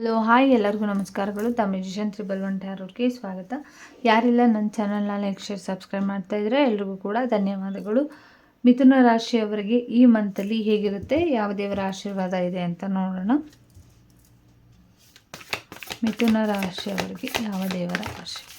Hello, hi ಎಲ್ಲರಿಗೂ ನಮಸ್ಕಾರಗಳು. ತಮ್ಮ ಮ್ಯೂಸಿಷಿಯನ್ ತ್ರಿಬಲ್ ಒನ್ ಟ್ಯಾರೋರ್ಗೆ ಸ್ವಾಗತ. ಯಾರೆಲ್ಲ ನನ್ನ ಚಾನಲ್ನ ಲೈಕ್, ಶೇರ್, ಸಬ್ಸ್ಕ್ರೈಬ್ ಮಾಡ್ತಾ ಇದ್ರೆ ಎಲ್ರಿಗೂ ಕೂಡ ಧನ್ಯವಾದಗಳು. ಮಿಥುನ ರಾಶಿಯವರಿಗೆ ಈ ಮಂತಲ್ಲಿ ಹೇಗಿರುತ್ತೆ, ಯಾವ ದೇವರ ಆಶೀರ್ವಾದ ಇದೆ ಅಂತ ನೋಡೋಣ. ಮಿಥುನ ರಾಶಿಯವರಿಗೆ ಯಾವ ದೇವರ ಆಶೀರ್ವಾದ?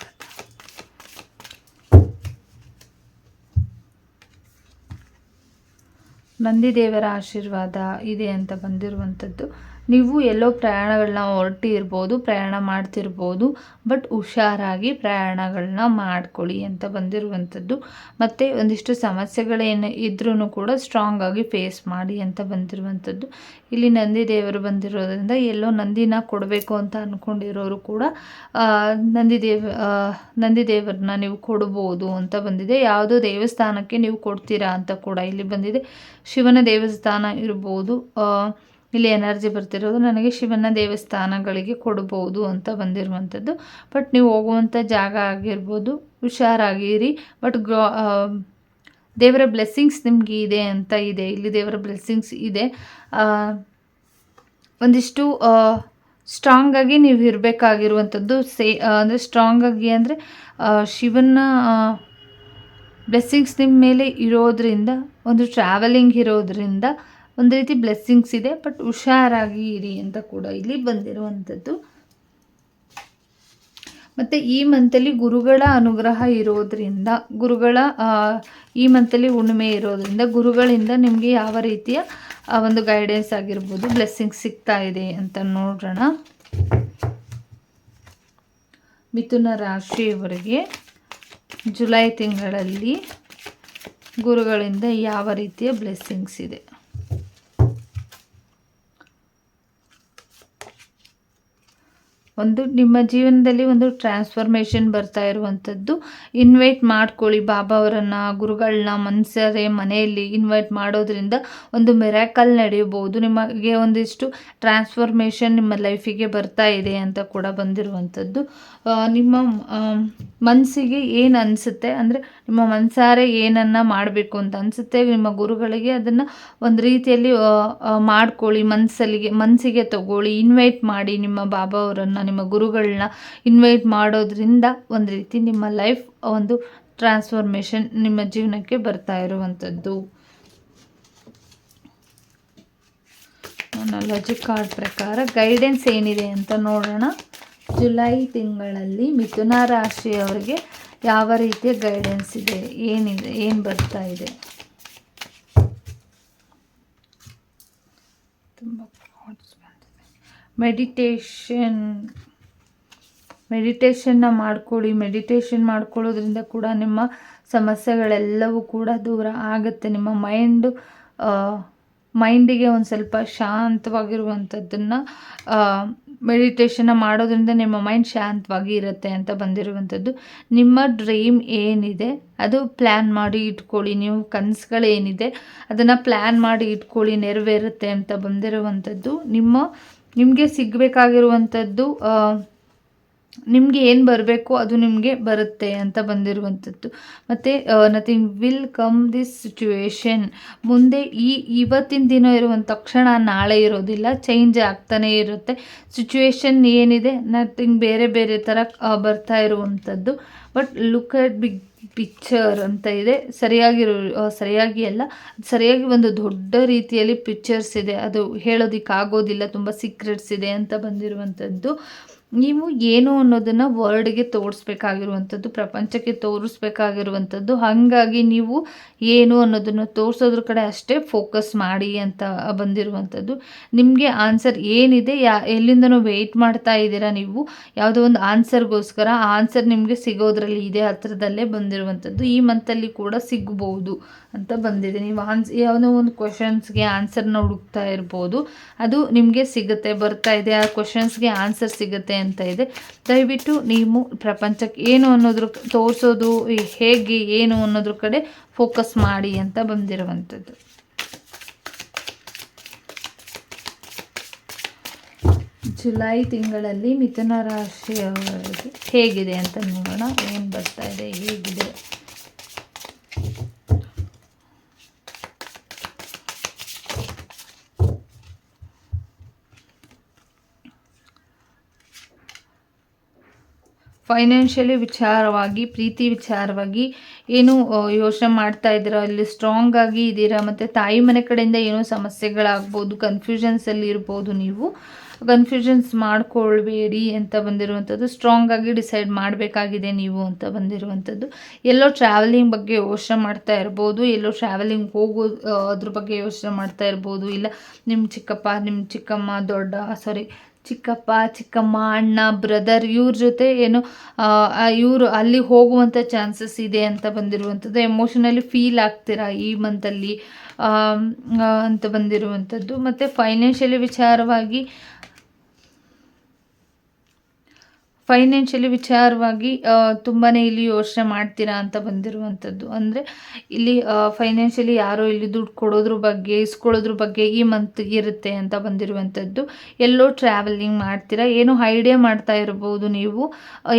ನಂದಿದೇವರ ಆಶೀರ್ವಾದ ಇದೆ ಅಂತ ಬಂದಿರುವಂಥದ್ದು. ನೀವು ಎಲ್ಲೋ ಪ್ರಯಾಣಗಳನ್ನ ಹೊರಟಿರ್ಬೋದು, ಪ್ರಯಾಣ ಮಾಡ್ತಿರ್ಬೋದು, ಬಟ್ ಹುಷಾರಾಗಿ ಪ್ರಯಾಣಗಳನ್ನ ಮಾಡ್ಕೊಳ್ಳಿ ಅಂತ ಬಂದಿರುವಂಥದ್ದು. ಮತ್ತು ಒಂದಿಷ್ಟು ಸಮಸ್ಯೆಗಳೇನು ಇದ್ರೂ ಕೂಡ ಸ್ಟ್ರಾಂಗ್ ಆಗಿ ಫೇಸ್ ಮಾಡಿ ಅಂತ ಬಂದಿರುವಂಥದ್ದು. ಇಲ್ಲಿ ನಂದಿ ದೇವರು ಬಂದಿರೋದ್ರಿಂದ ಎಲ್ಲೋ ನಂದಿನ ಕೊಡಬೇಕು ಅಂತ ಅಂದ್ಕೊಂಡಿರೋರು ಕೂಡ ನಂದಿ ದೇವ ನಂದಿ ದೇವರನ್ನ ನೀವು ಕೊಡ್ಬೋದು ಅಂತ ಬಂದಿದೆ. ಯಾವುದೋ ದೇವಸ್ಥಾನಕ್ಕೆ ನೀವು ಕೊಡ್ತೀರಾ ಅಂತ ಕೂಡ ಇಲ್ಲಿ ಬಂದಿದೆ. ಶಿವನ ದೇವಸ್ಥಾನ ಇರ್ಬೋದು ಇಲ್ಲಿ ಎನರ್ಜಿ ಬರ್ತಿರೋದು ನನಗೆ ಶಿವನ ದೇವಸ್ಥಾನಗಳಿಗೆ ಕೊಡಬಹುದು ಅಂತ ಬಂದಿರುವಂಥದ್ದು. ಬಟ್ ನೀವು ಹೋಗುವಂಥ ಜಾಗ ಆಗಿರ್ಬೋದು, ಹುಷಾರಾಗಿರಿ. ಬಟ್ ಗ್ರೋ ದೇವರ ಬ್ಲೆಸ್ಸಿಂಗ್ಸ್ ನಿಮಗೆ ಇದೆ ಅಂತ ಇದೆ. ಇಲ್ಲಿ ದೇವರ ಬ್ಲೆಸ್ಸಿಂಗ್ಸ್ ಇದೆ. ಒಂದಿಷ್ಟು ಸ್ಟ್ರಾಂಗಾಗಿ ನೀವು ಇರಬೇಕಾಗಿರುವಂಥದ್ದು. ಸೇ ಅಂದರೆ ಸ್ಟ್ರಾಂಗಾಗಿ ಅಂದರೆ ಶಿವನ ಬ್ಲೆಸ್ಸಿಂಗ್ಸ್ ನಿಮ್ಮ ಮೇಲೆ ಇರೋದರಿಂದ, ಒಂದು ಟ್ರಾವೆಲಿಂಗ್ ಇರೋದ್ರಿಂದ ಒಂದು ರೀತಿ ಬ್ಲೆಸ್ಸಿಂಗ್ಸ್ ಇದೆ ಬಟ್ ಹುಷಾರಾಗಿ ಇರಿ ಅಂತ ಕೂಡ ಇಲ್ಲಿ ಬಂದಿರುವಂಥದ್ದು. ಮತ್ತು ಈ ಮಂತಲ್ಲಿ ಗುರುಗಳ ಅನುಗ್ರಹ ಇರೋದರಿಂದ, ಗುರುಗಳ ಈ ಮಂತಲ್ಲಿ ಹುಣ್ಣಿಮೆ ಇರೋದರಿಂದ ಗುರುಗಳಿಂದ ನಿಮಗೆ ಯಾವ ರೀತಿಯ ಒಂದು ಗೈಡೆನ್ಸ್ ಆಗಿರ್ಬೋದು ಬ್ಲೆಸ್ಸಿಂಗ್ ಸಿಗ್ತಾ ಇದೆ ಅಂತ ನೋಡೋಣ ಮಿಥುನ ರಾಶಿಯವರಿಗೆ ಜುಲೈ ತಿಂಗಳಲ್ಲಿ ಗುರುಗಳಿಂದ ಯಾವ ರೀತಿಯ ಬ್ಲೆಸ್ಸಿಂಗ್ಸ್ ಇದೆ? ಒಂದು ನಿಮ್ಮ ಜೀವನದಲ್ಲಿ ಒಂದು ಟ್ರಾನ್ಸ್ಫಾರ್ಮೇಷನ್ ಬರ್ತಾ ಇರುವಂಥದ್ದು. ಇನ್ವೈಟ್ ಮಾಡ್ಕೊಳ್ಳಿ ಬಾಬಾ ಅವರನ್ನು, ಗುರುಗಳನ್ನ, ಮನಸರೆ ಮನೆಯಲ್ಲಿ ಇನ್ವೈಟ್ ಮಾಡೋದ್ರಿಂದ ಒಂದು ಮೆರಾಕಲ್ ನಡೆಯಬಹುದು. ನಿಮಗೆ ಒಂದಿಷ್ಟು ಟ್ರಾನ್ಸ್ಫಾರ್ಮೇಷನ್ ನಿಮ್ಮ ಲೈಫಿಗೆ ಬರ್ತಾ ಇದೆ ಅಂತ ಕೂಡ ಬಂದಿರುವಂಥದ್ದು. ನಿಮ್ಮ ಮನಸ್ಸಿಗೆ ಏನು ಅನಿಸುತ್ತೆ? ಅಂದರೆ ನಿಮ್ಮ ಮನಸಾರೆ ಏನನ್ನು ಮಾಡಬೇಕು ಅಂತ ಅನಿಸುತ್ತೆ? ನಿಮ್ಮ ಗುರುಗಳಿಗೆ ಅದನ್ನು ಒಂದು ರೀತಿಯಲ್ಲಿ ಮಾಡ್ಕೊಳ್ಳಿ ಮನಸ್ಸಲ್ಲಿಗೆ ಮನಸ್ಸಿಗೆ ತಗೊಳ್ಳಿ. ಇನ್ವೈಟ್ ಮಾಡಿ ನಿಮ್ಮ ಬಾಬಾ ಅವರನ್ನು ನಿಮ್ಮ ಗುರುಗಳನ್ನ ಇನ್ವೈಟ್ ಮಾಡೋದ್ರಿಂದ ಒಂದು ರೀತಿ ನಿಮ್ಮ ಲೈಫ್ ಒಂದು ಟ್ರಾನ್ಸ್ಫಾರ್ಮೇಷನ್ ನಿಮ್ಮ ಜೀವನಕ್ಕೆ ಬರ್ತಾ ಇರುವಂಥದ್ದು. ಲಾಜಿಕ್ ಕಾರ್ಡ್ ಪ್ರಕಾರ ಗೈಡೆನ್ಸ್ ಏನಿದೆ ಅಂತ ನೋಡೋಣ. ಜುಲೈ ತಿಂಗಳಲ್ಲಿ ಮಿಥುನ ರಾಶಿಯವರಿಗೆ ಯಾವ ರೀತಿಯ ಗೈಡೆನ್ಸ್ ಇದೆ? ಏನಿದೆ? ಏನು ಬರ್ತಾ ಇದೆ? ತುಂಬ ಮೆಡಿಟೇಷನ್ ಮೆಡಿಟೇಷನ್ನ ಮಾಡ್ಕೊಳ್ಳಿ. ಮೆಡಿಟೇಷನ್ ಮಾಡ್ಕೊಳ್ಳೋದ್ರಿಂದ ಕೂಡ ನಿಮ್ಮ ಸಮಸ್ಯೆಗಳೆಲ್ಲವೂ ಕೂಡ ದೂರ ಆಗುತ್ತೆ. ನಿಮ್ಮ ಮೈಂಡು ಮೈಂಡಿಗೆ ಒಂದು ಸ್ವಲ್ಪ ಶಾಂತವಾಗಿರುವಂಥದ್ದನ್ನು ಮೆಡಿಟೇಷನ್ನ ಮಾಡೋದ್ರಿಂದ ನಿಮ್ಮ ಮೈಂಡ್ ಶಾಂತವಾಗಿ ಇರುತ್ತೆ ಅಂತ ಬಂದಿರುವಂಥದ್ದು ನಿಮ್ಮ ಡ್ರೀಮ್ ಏನಿದೆ, ಅದು ಪ್ಲ್ಯಾನ್ ಮಾಡಿ ಇಟ್ಕೊಳ್ಳಿ. ನೀವು ಕನಸುಗಳೇನಿದೆ, ಅದನ್ನು ಪ್ಲ್ಯಾನ್ ಮಾಡಿ ಇಟ್ಕೊಳ್ಳಿ, ನೆರವೇರುತ್ತೆ ಅಂತ ಬಂದಿರುವಂಥದ್ದು ನಿಮ್ಮ ನಿಮಗೆ ಸಿಗಬೇಕಾಗಿರುವಂಥದ್ದು ನಿಮಗೆ ಏನು ಬರಬೇಕು ಅದು ನಿಮಗೆ ಬರುತ್ತೆ ಅಂತ ಬಂದಿರುವಂಥದ್ದು. ಮತ್ತು nothing will come this situation ಮುಂದೆ ಈ ಇವತ್ತಿನ ದಿನ ಇರುವಂಥ ತಕ್ಷಣ ನಾಳೆ ಇರೋದಿಲ್ಲ ಚೇಂಜ್ ಆಗ್ತಾನೇ ಇರುತ್ತೆ. ಸಿಚುವೇಶನ್ ಏನಿದೆ ನಥಿಂಗ್ ಬೇರೆ ಬೇರೆ ಥರ ಬರ್ತಾ ಇರುವಂಥದ್ದು. But look at big picture ಅಂತ ಇದೆ. ಸರಿಯಾಗಿರೋ ಸರಿಯಾಗಿ ಅಲ್ಲ ಸರಿಯಾಗಿ ಒಂದು ದೊಡ್ಡ ರೀತಿಯಲ್ಲಿ ಪಿಕ್ಚರ್ಸ್ ಇದೆ. ಅದು ಹೇಳೋದಕ್ಕಾಗೋದಿಲ್ಲ, ತುಂಬ ಸೀಕ್ರೆಟ್ಸ್ ಇದೆ ಅಂತ ಬಂದಿರುವಂಥದ್ದು. ನೀವು ಏನು ಅನ್ನೋದನ್ನು ವರ್ಡ್ಗೆ ತೋರಿಸ್ಬೇಕಾಗಿರುವಂಥದ್ದು, ಪ್ರಪಂಚಕ್ಕೆ ತೋರಿಸ್ಬೇಕಾಗಿರುವಂಥದ್ದು, ಹಾಗಾಗಿ ನೀವು ಏನು ಅನ್ನೋದನ್ನು ತೋರಿಸೋದ್ರ ಕಡೆ ಅಷ್ಟೇ ಫೋಕಸ್ ಮಾಡಿ ಅಂತ ಬಂದಿರುವಂಥದ್ದು. ನಿಮಗೆ ಆನ್ಸರ್ ಏನಿದೆ, ಯಾ, ಎಲ್ಲಿಂದನೂ ವೆಯ್ಟ್ ಮಾಡ್ತಾ ಇದ್ದೀರಾ ನೀವು, ಯಾವುದೋ ಒಂದು ಆನ್ಸರ್ಗೋಸ್ಕರ ಆ ಆನ್ಸರ್ ನಿಮಗೆ ಸಿಗೋದ್ರಲ್ಲಿ ಇದೆ ಹತ್ರದಲ್ಲೇ ಬಂದಿರುವಂಥದ್ದು. ಈ ಮಂತಲ್ಲಿ ಕೂಡ ಸಿಗ್ಬೋದು ಅಂತ ಬಂದಿದೆ. ನೀವು ಆನ್ಸ್ ಯಾವುದೋ ಒಂದು ಕ್ವಶನ್ಸ್ಗೆ ಆನ್ಸರ್ನ ಹುಡುಕ್ತಾ ಇರ್ಬೋದು. ಅದು ನಿಮಗೆ ಸಿಗುತ್ತೆ, ಬರ್ತಾ ಇದೆ. ಆ ಕ್ವಶನ್ಸ್ಗೆ ಆನ್ಸರ್ ಸಿಗುತ್ತೆ ಅಂತ ಇದೆ. ದಯವಿಟ್ಟು ನೀವು ಪ್ರಪಂಚಕ್ಕೆ ಏನು ಅನ್ನೋದ್ರ ತೋರಿಸೋದು ಹೇಗೆ ಏನು ಅನ್ನೋದ್ರ ಕಡೆ ಫೋಕಸ್ ಮಾಡಿ ಅಂತ ಬಂದಿರುವಂಥದ್ದು. ಜುಲೈ ತಿಂಗಳಲ್ಲಿ ಮಿಥುನ ರಾಶಿಯವರಿಗೆ ಹೇಗಿದೆ ಅಂತ ನೋಡೋಣ. ಏನು ಬರ್ತಾ ಇದೆ, ಹೇಗಿದೆ? ಫೈನಾನ್ಷಿಯಲಿ ವಿಚಾರವಾಗಿ, ಪ್ರೀತಿ ವಿಚಾರವಾಗಿ ಏನು ಯೋಚನೆ ಮಾಡ್ತಾ ಇದ್ದೀರಾ? ಇಲ್ಲಿ ಸ್ಟ್ರಾಂಗ್ ಆಗಿ ಇದ್ದೀರಾ? ಮತ್ತು ತಾಯಿ ಮನೆ ಕಡೆಯಿಂದ ಏನೋ ಸಮಸ್ಯೆಗಳಾಗ್ಬೋದು ಕನ್ಫ್ಯೂಷನ್ಸಲ್ಲಿ ಇರ್ಬೋದು ನೀವು. ಕನ್ಫ್ಯೂಷನ್ಸ್ ಮಾಡ್ಕೊಳ್ಬೇಡಿ ಅಂತ ಬಂದಿರುವಂಥದ್ದು ಸ್ಟ್ರಾಂಗ್ ಆಗಿ ಡಿಸೈಡ್ ಮಾಡಬೇಕಾಗಿದೆ ನೀವು ಅಂತ ಬಂದಿರುವಂಥದ್ದು. ಎಲ್ಲೋ ಟ್ರಾವೆಲಿಂಗ್ ಬಗ್ಗೆ ಯೋಚನೆ ಮಾಡ್ತಾ ಇರ್ಬೋದು, ಎಲ್ಲೋ ಟ್ರಾವೆಲಿಂಗ್ ಹೋಗೋ ಅದ್ರ ಬಗ್ಗೆ ಯೋಚನೆ ಮಾಡ್ತಾ ಇರ್ಬೋದು. ಇಲ್ಲ ನಿಮ್ಮ ಚಿಕ್ಕಪ್ಪ ನಿಮ್ಮ ಚಿಕ್ಕಮ್ಮ, ದೊಡ್ಡ, ಸಾರಿ ಚಿಕ್ಕಪ್ಪ, ಚಿಕ್ಕಮ್ಮ, ಅಣ್ಣ ಬ್ರದರ್ ಇವ್ರ ಜೊತೆ ಏನು ಇವರು ಅಲ್ಲಿ ಹೋಗುವಂಥ ಚಾನ್ಸಸ್ ಇದೆ ಅಂತ ಬಂದಿರುವಂಥದ್ದು. ಎಮೋಷನಲಿ ಫೀಲ್ ಆಗ್ತೀರಾ ಈ ಮಂತಲ್ಲಿ ಅಂತ ಬಂದಿರುವಂಥದ್ದು. ಮತ್ತು ಫೈನಾನ್ಷಿಯಲಿ ವಿಚಾರವಾಗಿ ಫೈನಾನ್ಷಿಯಲಿ ವಿಚಾರವಾಗಿ ತುಂಬಾ ಇಲ್ಲಿ ಯೋಚನೆ ಮಾಡ್ತೀರಾ ಅಂತ ಬಂದಿರುವಂಥದ್ದು. ಅಂದರೆ ಇಲ್ಲಿ ಫೈನಾನ್ಷಿಯಲಿ ಯಾರೋ ಇಲ್ಲಿ ದುಡ್ಡು ಕೊಡೋದ್ರ ಬಗ್ಗೆ, ಇಸ್ಕೊಳ್ಳೋದ್ರ ಬಗ್ಗೆ ಈ ಮಂತ್ ಇರುತ್ತೆ ಅಂತ ಬಂದಿರುವಂಥದ್ದು. ಎಲ್ಲೋ ಟ್ರಾವೆಲಿಂಗ್ ಮಾಡ್ತೀರಾ? ಏನೋ ಐಡಿಯಾ ಮಾಡ್ತಾ ಇರ್ಬೋದು ನೀವು.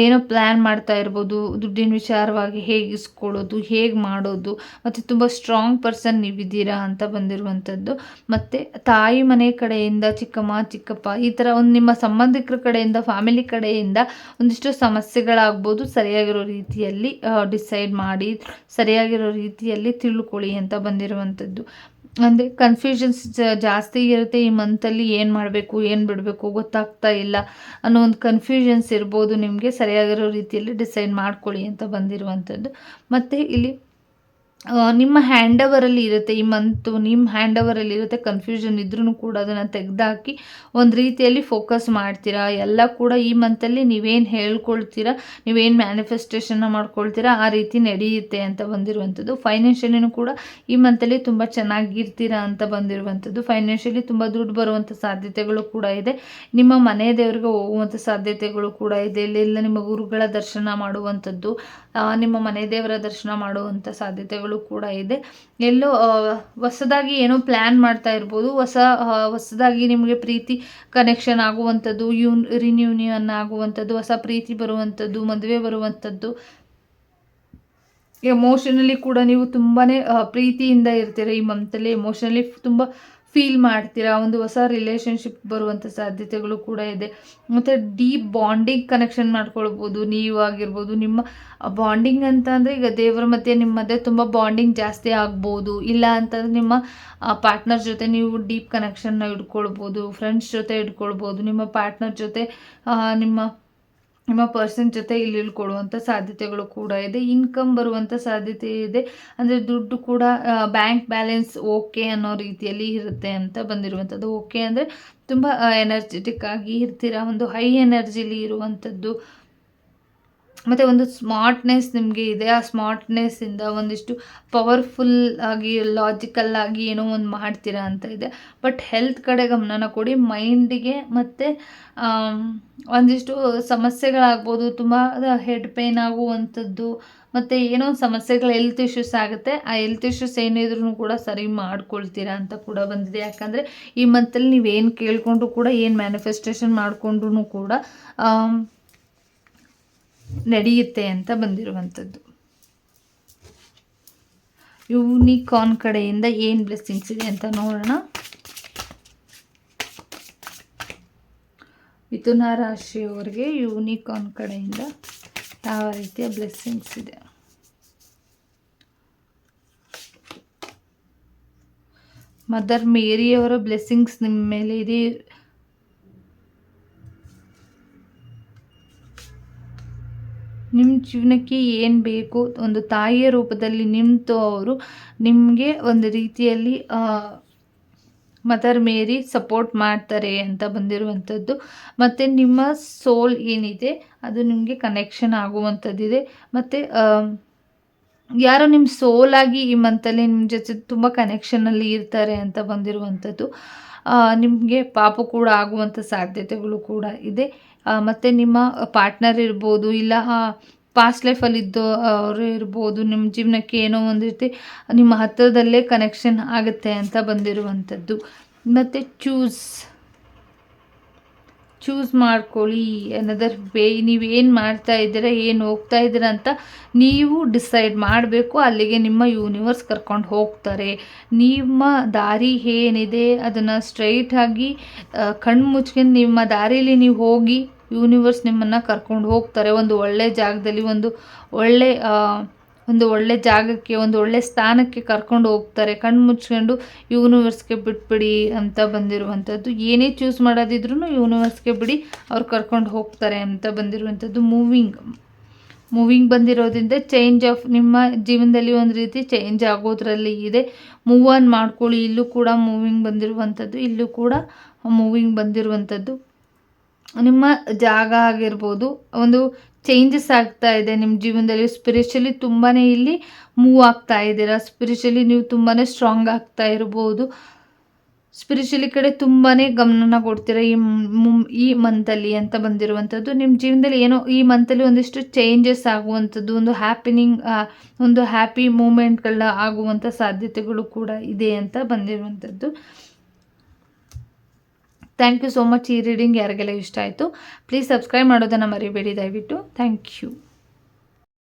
ಏನೋ ಪ್ಲ್ಯಾನ್ ಮಾಡ್ತಾ ಇರ್ಬೋದು. ದುಡ್ಡಿನ ವಿಚಾರವಾಗಿ ಹೇಗೆ ಇಸ್ಕೊಳ್ಳೋದು, ಹೇಗೆ ಮಾಡೋದು, ಮತ್ತು ತುಂಬ ಸ್ಟ್ರಾಂಗ್ ಪರ್ಸನ್ ನೀವಿದ್ದೀರಾ ಅಂತ ಬಂದಿರುವಂಥದ್ದು. ಮತ್ತು ತಾಯಿ ಮನೆ ಕಡೆಯಿಂದ, ಚಿಕ್ಕಮ್ಮ, ಚಿಕ್ಕಪ್ಪ, ಈ ಥರ ಒಂದು ನಿಮ್ಮ ಸಂಬಂಧಿಕರ ಕಡೆಯಿಂದ ಫ್ಯಾಮಿಲಿ ಕಡೆಯಿಂದ ಒಂದಿಷ್ಟು ಸಮಸ್ಯೆಗಳಾಗ್ಬೋದು, ಸರಿಯಾಗಿರೋ ರೀತಿಯಲ್ಲಿ ಡಿಸೈಡ್ ಮಾಡಿ, ಸರಿಯಾಗಿರೋ ರೀತಿಯಲ್ಲಿ ತಿಳ್ಕೊಳ್ಳಿ ಅಂತ ಬಂದಿರುವಂಥದ್ದು. ಅಂದರೆ ಕನ್ಫ್ಯೂಷನ್ಸ್ ಜಾಸ್ತಿ ಇರುತ್ತೆ ಈ ಮಂತಲ್ಲಿ ಏನು ಮಾಡಬೇಕು, ಏನು ಬಿಡಬೇಕು ಗೊತ್ತಾಗ್ತಾ ಇಲ್ಲ. ಅನ್ನೋ ಒಂದು ಕನ್ಫ್ಯೂಷನ್ಸ್ ಇರ್ಬೋದು, ನಿಮಗೆ ಸರಿಯಾಗಿರೋ ರೀತಿಯಲ್ಲಿ ಡಿಸೈಡ್ ಮಾಡ್ಕೊಳ್ಳಿ ಅಂತ ಬಂದಿರುವಂಥದ್ದು. ಮತ್ತು ಇಲ್ಲಿ ನಿಮ್ಮ ಹ್ಯಾಂಡ್ ಓವರಲ್ಲಿ ಇರುತ್ತೆ ಈ ಮಂತು ನಿಮ್ಮ ಹ್ಯಾಂಡ್ ಓವರಲ್ಲಿ ಇರುತ್ತೆ ಕನ್ಫ್ಯೂಷನ್ ಇದ್ರೂ ಕೂಡ ಅದನ್ನು ತೆಗೆದಾಕಿ ಒಂದು ರೀತಿಯಲ್ಲಿ ಫೋಕಸ್ ಮಾಡ್ತೀರಾ? ಎಲ್ಲ ಕೂಡ ಈ ಮಂತಲ್ಲಿ ನೀವೇನು ಹೇಳ್ಕೊಳ್ತೀರಾ? ನೀವೇನು ಮ್ಯಾನಿಫೆಸ್ಟೇಷನ್ನ ಮಾಡ್ಕೊಳ್ತೀರಾ? ಆ ರೀತಿ ನಡೆಯುತ್ತೆ ಅಂತ ಬಂದಿರುವಂಥದ್ದು. ಫೈನಾನ್ಷಿಯಲಿನೂ ಕೂಡ ಈ ಮಂತಲ್ಲಿ ತುಂಬ ಚೆನ್ನಾಗಿರ್ತೀರಾ ಅಂತ ಬಂದಿರುವಂಥದ್ದು. ಫೈನಾನ್ಷಿಯಲಿ ತುಂಬ ದುಡ್ಡು ಬರುವಂಥ ಸಾಧ್ಯತೆಗಳು ಕೂಡ ಇದೆ. ನಿಮ್ಮ ಮನೆ ದೇವರಿಗೆ ಹೋಗುವಂಥ ಸಾಧ್ಯತೆಗಳು ಕೂಡ ಇದೆ. ಇಲ್ಲೆಲ್ಲ ನಿಮ್ಮ ಗುರುಗಳ ದರ್ಶನ ಮಾಡುವಂಥದ್ದು ನಿಮ್ಮ ಮನೆ ದೇವರ ದರ್ಶನ ಮಾಡುವಂಥ ಸಾಧ್ಯತೆಗಳು ಕೂಡ ಇದೆ. ಎಲ್ಲೋ ಹೊಸದಾಗಿ ಏನೋ ಪ್ಲ್ಯಾನ್ ಮಾಡ್ತಾ ಇರ್ಬೋದು. ಹೊಸ ಹೊಸದಾಗಿ ನಿಮಗೆ ಪ್ರೀತಿ ಕನೆಕ್ಷನ್ ಆಗುವಂಥದ್ದು ಯೂನ್ ರಿನ್ಯೂನಿಯನ್ ಆಗುವಂಥದ್ದು, ಹೊಸ ಪ್ರೀತಿ ಬರುವಂಥದ್ದು, ಮದುವೆ ಬರುವಂಥದ್ದು. ಎಮೋಷನಲಿ ಕೂಡ ನೀವು ತುಂಬಾ ಪ್ರೀತಿಯಿಂದ ಇರ್ತೀರ ಈ ಮಂತಲ್ಲಿ ಎಮೋಷನಲಿ ತುಂಬ ಫೀಲ್ ಮಾಡ್ತೀರಾ? ಒಂದು ಹೊಸ ರಿಲೇಷನ್ಶಿಪ್ ಬರುವಂಥ ಸಾಧ್ಯತೆಗಳು ಕೂಡ ಇದೆ. ಮತ್ತು ಡೀಪ್ ಬಾಂಡಿಂಗ್ ಕನೆಕ್ಷನ್ ಮಾಡ್ಕೊಳ್ಬೋದು, ನೀವು ಆಗಿರ್ಬೋದು, ನಿಮ್ಮ ಬಾಂಡಿಂಗ್ ಅಂತ ಅಂದರೆ ಈಗ ದೇವರ ಮಧ್ಯೆ, ನಿಮ್ಮ ಮಧ್ಯೆ ತುಂಬ ಬಾಂಡಿಂಗ್ ಜಾಸ್ತಿ ಆಗ್ಬೋದು. ಇಲ್ಲ ಅಂತಂದರೆ ನಿಮ್ಮ ಪಾರ್ಟ್ನರ್ ಜೊತೆ ನೀವು ಡೀಪ್ ಕನೆಕ್ಷನ್ನ ಇಟ್ಕೊಳ್ಬೋದು ಫ್ರೆಂಡ್ಸ್ ಜೊತೆ ಇಟ್ಕೊಳ್ಬೋದು, ನಿಮ್ಮ ಪಾರ್ಟ್ನರ್ ಜೊತೆ ನಿಮ್ಮ ನಿಮ್ಮ ಪರ್ಸನ್ ಜೊತೆ ಇಲ್ಲಿ ಕೊಡುವಂಥ ಸಾಧ್ಯತೆಗಳು ಕೂಡ ಇದೆ. ಇನ್ಕಮ್ ಬರುವಂಥ ಸಾಧ್ಯತೆ ಇದೆ. ಅಂದರೆ ದುಡ್ಡು ಕೂಡ ಬ್ಯಾಂಕ್ ಬ್ಯಾಲೆನ್ಸ್ ಓಕೆ ಅನ್ನೋ ರೀತಿಯಲ್ಲಿ ಇರುತ್ತೆ ಅಂತ ಬಂದಿರುವಂಥದ್ದು ಓಕೆ ಅಂದರೆ ತುಂಬ ಎನರ್ಜೆಟಿಕ್ ಆಗಿ ಇರ್ತೀರ? ಒಂದು ಹೈ ಎನರ್ಜಿಲಿ ಇರುವಂಥದ್ದು ಮತ್ತು ಒಂದು ಸ್ಮಾರ್ಟ್ನೆಸ್ ನಿಮಗೆ ಇದೆ. ಆ ಸ್ಮಾರ್ಟ್ನೆಸ್ಸಿಂದ ಒಂದಿಷ್ಟು ಪವರ್ಫುಲ್ ಆಗಿ ಲಾಜಿಕಲ್ ಆಗಿ ಏನೋ ಒಂದು ಮಾಡ್ತೀರಾ ಅಂತ ಇದೆ. ಬಟ್ ಹೆಲ್ತ್ ಕಡೆ ಗಮನನ ಕೊಡಿ. ಮೈಂಡಿಗೆ ಮತ್ತು ಒಂದಿಷ್ಟು ಸಮಸ್ಯೆಗಳಾಗ್ಬೋದು. ತುಂಬ ಹೆಡ್ ಪೇನ್ ಆಗುವಂಥದ್ದು. ಮತ್ತು ಏನೋ ಸಮಸ್ಯೆಗಳು ಹೆಲ್ತ್ ಇಶ್ಯೂಸ್ ಆಗುತ್ತೆ. ಆ ಹೆಲ್ತ್ ಇಶ್ಯೂಸ್ ಏನಿದ್ರು ಕೂಡ ಸರಿ ಮಾಡ್ಕೊಳ್ತೀರಾ ಅಂತ ಕೂಡ ಬಂದಿದೆ. ಯಾಕಂದರೆ ಈ ಮಂತಲ್ಲಿ ನೀವೇನು ಕೇಳಿಕೊಂಡ್ರು ಕೂಡ, ಏನು ಮ್ಯಾನಿಫೆಸ್ಟೇಷನ್ ಮಾಡಿಕೊಂಡ್ರು ಕೂಡ ನಡೆಯುತ್ತೆ ಅಂತ ಬಂದಿರುವಂಥದ್ದು. ಯೂನಿಕಾನ್ ಕಡೆಯಿಂದ ಏನು ಬ್ಲೆಸ್ಸಿಂಗ್ಸ್ ಇದೆ ಅಂತ ನೋಡೋಣ. ಮಿಥುನ ರಾಶಿಯವರಿಗೆ ಯೂನಿಕಾನ್ ಕಡೆಯಿಂದ ಯಾವ ರೀತಿಯ ಬ್ಲೆಸ್ಸಿಂಗ್ಸ್ ಇದೆ? ಮದರ್ ಮೇರಿಯವರ ಬ್ಲೆಸ್ಸಿಂಗ್ಸ್ ನಿಮ್ಮ ಮೇಲೆ ಇದೆ. ನಿಮ್ಮ ಜೀವನಕ್ಕೆ ಏನು ಬೇಕು? ಒಂದು ತಾಯಿಯ ರೂಪದಲ್ಲಿ ನಿಂತು ಅವರು ನಿಮಗೆ ಒಂದು ರೀತಿಯಲ್ಲಿ ಮದರ್ ಮೇರಿ ಸಪೋರ್ಟ್ ಮಾಡ್ತಾರೆ ಅಂತ ಬಂದಿರುವಂಥದ್ದು. ಮತ್ತು ನಿಮ್ಮ ಸೋಲ್ ಏನಿದೆ? ಅದು ನಿಮಗೆ ಕನೆಕ್ಷನ್ ಆಗುವಂಥದ್ದಿದೆ. ಮತ್ತು ಯಾರೋ ನಿಮ್ಮ ಸೋಲಾಗಿ ಈ ಮಂತಲ್ಲಿ ನಿಮ್ಮ ಜೊತೆ ತುಂಬ ಕನೆಕ್ಷನಲ್ಲಿ ಇರ್ತಾರೆ ಅಂತ ಬಂದಿರುವಂಥದ್ದು. ನಿಮಗೆ ಪಾಪ ಕೂಡ ಆಗುವಂಥ ಸಾಧ್ಯತೆಗಳು ಕೂಡ ಇದೆ. ಮತ್ತು ನಿಮ್ಮ ಪಾರ್ಟ್ನರ್ ಇರ್ಬೋದು, ಇಲ್ಲ ಪಾಸ್ಟ್ ಲೈಫಲ್ಲಿದ್ದು ಅವರು ಇರ್ಬೋದು ನಿಮ್ಮ ಜೀವನಕ್ಕೆ ಏನೋ ಒಂದು ರೀತಿ ನಿಮ್ಮ ಹತ್ತಿರದಲ್ಲೇ ಕನೆಕ್ಷನ್ ಆಗುತ್ತೆ ಅಂತ ಬಂದಿರುವಂಥದ್ದು. ಮತ್ತು ಚೂಸ್ ಚೂಸ್ ಮಾಡ್ಕೊಳ್ಳಿ ಅನದರ್ ವೇ ನೀವು ಏನು ಮಾಡ್ತಾ ಇದ್ದೀರಾ, ಏನು ಹೋಗ್ತಾ ಇದ್ದೀರಾ ಅಂತ ನೀವು ಡಿಸೈಡ್ ಮಾಡಬೇಕು. ಅಲ್ಲಿಗೆ ನಿಮ್ಮ ಯೂನಿವರ್ಸ್ ಕರ್ಕೊಂಡು ಹೋಗ್ತಾರೆ. ನಿಮ್ಮ ದಾರಿ ಏನಿದೆ, ಅದನ್ನು ಸ್ಟ್ರೈಟಾಗಿ ಕಣ್ಣು ಮುಚ್ಕೊಂಡು ನಿಮ್ಮ ದಾರಿಲಿ ನೀವು ಹೋಗಿ ಯೂನಿವರ್ಸ್ ನಿಮ್ಮನ್ನು ಕರ್ಕೊಂಡು ಹೋಗ್ತಾರೆ. ಒಂದು ಒಳ್ಳೆ ಜಾಗದಲ್ಲಿ, ಒಂದು ಒಳ್ಳೆ ಒಂದು ಒಳ್ಳೆ ಜಾಗಕ್ಕೆ, ಒಂದು ಒಳ್ಳೆ ಸ್ಥಾನಕ್ಕೆ ಕರ್ಕೊಂಡು ಹೋಗ್ತಾರೆ. ಕಣ್ಣು ಮುಚ್ಕೊಂಡು ಯೂನಿವರ್ಸ್ಗೆ ಬಿಟ್ಬಿಡಿ ಅಂತ ಬಂದಿರುವಂಥದ್ದು. ಏನೇ ಚೂಸ್ ಮಾಡೋದಿದ್ರು ಯೂನಿವರ್ಸ್ಗೆ ಬಿಡಿ, ಅವ್ರು ಕರ್ಕೊಂಡು ಹೋಗ್ತಾರೆ ಅಂತ ಬಂದಿರುವಂಥದ್ದು ಮೂವಿಂಗ್ ಮೂವಿಂಗ್ ಬಂದಿರೋದ್ರಿಂದ ಚೇಂಜ್ ಆಫ್ ನಿಮ್ಮ ಜೀವನದಲ್ಲಿ ಒಂದು ರೀತಿ ಚೇಂಜ್ ಆಗೋದ್ರಲ್ಲಿ ಇದೆ. ಮೂವ್ ಆನ್ ಮಾಡ್ಕೊಳ್ಳಿ, ಇಲ್ಲೂ ಕೂಡ ಮೂವಿಂಗ್ ಬಂದಿರುವಂಥದ್ದು, ಇಲ್ಲೂ ಕೂಡ ಮೂವಿಂಗ್ ಬಂದಿರುವಂಥದ್ದು. ನಿಮ್ಮ ಜಾಗ ಆಗಿರ್ಬೋದು, ಒಂದು ಚೇಂಜಸ್ ಆಗ್ತಾ ಇದೆ ನಿಮ್ಮ ಜೀವನದಲ್ಲಿ. ಸ್ಪಿರಿಚುಲಿ ತುಂಬಾ ಇಲ್ಲಿ ಮೂವ್ ಆಗ್ತಾ ಇದ್ದೀರಾ. ಸ್ಪಿರಿಚುಲಿ ನೀವು ತುಂಬಾ ಸ್ಟ್ರಾಂಗ್ ಆಗ್ತಾ ಇರ್ಬೋದು. ಸ್ಪಿರಿಚುಲಿ ಕಡೆ ತುಂಬಾ ಗಮನನ ಕೊಡ್ತೀರಾ ಈ ಈ ಮಂತಲ್ಲಿ ಅಂತ ಬಂದಿರುವಂಥದ್ದು. ನಿಮ್ಮ ಜೀವನದಲ್ಲಿ ಏನೋ ಈ ಮಂತಲ್ಲಿ ಒಂದಿಷ್ಟು ಚೇಂಜಸ್ ಆಗುವಂಥದ್ದು, ಒಂದು ಹ್ಯಾಪಿನಿಂಗ್ ಒಂದು ಹ್ಯಾಪಿ ಮೂಮೆಂಟ್ಗಳ ಆಗುವಂಥ ಸಾಧ್ಯತೆಗಳು ಕೂಡ ಇದೆ ಅಂತ ಬಂದಿರುವಂಥದ್ದು. ಥ್ಯಾಂಕ್ ಯು ಸೋ ಮಚ್ ಈ ರೀಡಿಂಗ್ ಯಾರಿಗೆಲ್ಲ ಇಷ್ಟ ಆಯಿತು ಪ್ಲೀಸ್ ಸಬ್ಸ್ಕ್ರೈಬ್ ಮಾಡೋದನ್ನು ಮರಿಬೇಡಿ. ದಯವಿಟ್ಟು. Thank you